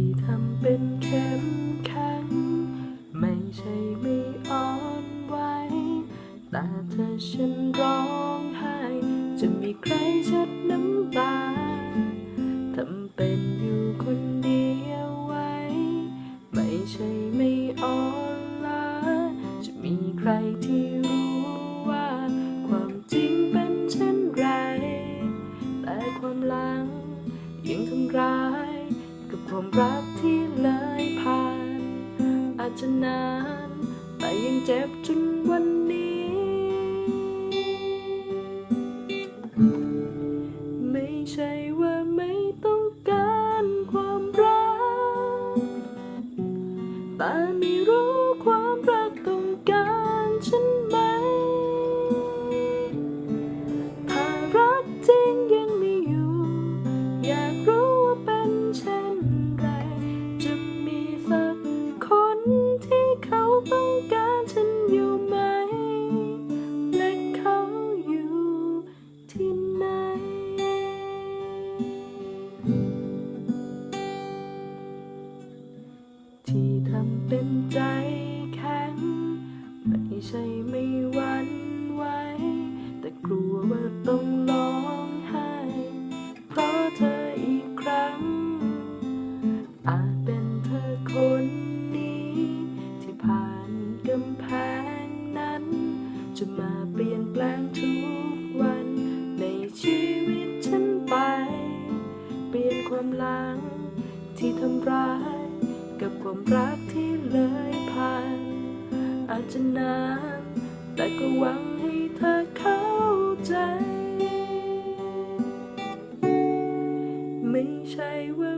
่ทำเป็นเข้มแข็งไม่ใช่ไม่อ่อนไหวแต่เธอฉันร้องไห้ จะมีใครช็ดน้ำตาทำเป็นอยู่คนเดียวไว้ ไม่ใช่ไม่อ่อนล้าจะมีใครที่ ความรักที่เลยผ่าน อาจจะนาน แต่ยังเจ็บจนวันนี้ จะมาเปลี่ยนแปลงทุกวันในชีวิตฉันไป เปลี่ยนความหลังที่ทำร้าย กับความรักที่เลยผ่าน อาจจะนานแต่ก็หวังให้เธอเข้าใจ ไม่ใช่ว่า